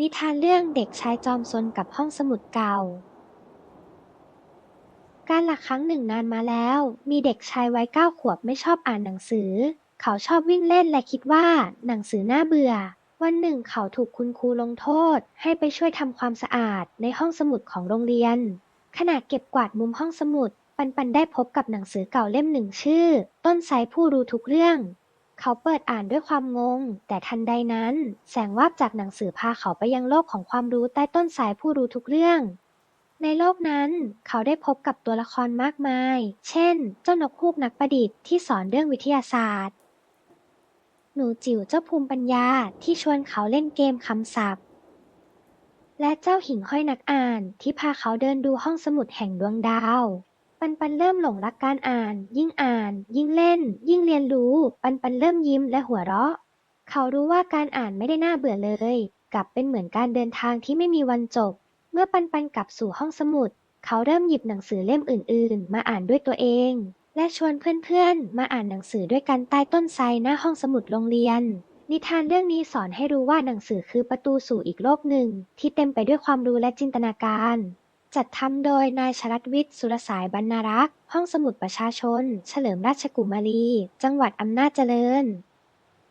นิทานเรื่องเด็กชายจอมซนกับห้องสมุดเก่า การหละครั้งหนึ่งนานมาแล้ว มีเด็กชายวัยเก้าขวบไม่ชอบอ่านหนังสือ เขาชอบวิ่งเล่นและคิดว่าหนังสือน่าเบื่อ วันหนึ่งเขาถูกคุณครูลงโทษ ให้ไปช่วยทำความสะอาดในห้องสมุดของโรงเรียน ขณะเก็บกวาดมุมห้องสมุด ปันปันได้พบกับหนังสือเก่าเล่มหนึ่งชื่อ ต้นไทรผู้รู้ทุกเรื่อง เขาเปิดอ่านด้วยความงง แต่ทันใดนั้น แสงวาบจากหนังสือพาเขาไปยังโลกของความรู้ใต้ต้นสายผู้รู้ทุกเรื่องในโลกนั้นเขาได้พบกับตัวละครมากมาย เช่น เจ้านกฮูกนักประดิษฐ์ที่สอนเรื่องวิทยาศาสตร์ หนูจิ๋วเจ้าภูมิปัญญาที่ชวนเขาเล่นเกมคำศัพท์ และเจ้าหิ่งห้อยนักอ่านที่พาเขาเดินดูห้องสมุดแห่งดวงดาว ปันปันเริ่มหลงรักการอ่าน ยิ่งอ่าน ยิ่งเล่น ยิ่งเรียนรู้ ปันปันเริ่มยิ้มและหัวเราะ เขารู้ว่าการอ่านไม่ได้น่าเบื่อเลย กลับเป็นเหมือนการเดินทางที่ไม่มีวันจบ เมื่อปันปันกลับสู่ห้องสมุด เขาเริ่มหยิบหนังสือเล่มอื่น ๆ มาอ่านด้วยตัวเอง และชวนเพื่อน ๆ มาอ่านหนังสือด้วยกันใต้ต้นไทรหน้าห้องสมุดโรงเรียน นิทานเรื่องนี้สอนให้รู้ว่าหนังสือคือประตูสู่อีกโลกหนึ่ง ที่เต็มไปด้วยความรู้และจินตนาการ จัดทำโดย นาย ชลัดวิทย์ สุรสาย บรรณารักษ์ ห้องสมุดประชาชน เฉลิมราชกุมารี จังหวัดอำนาจเจริญ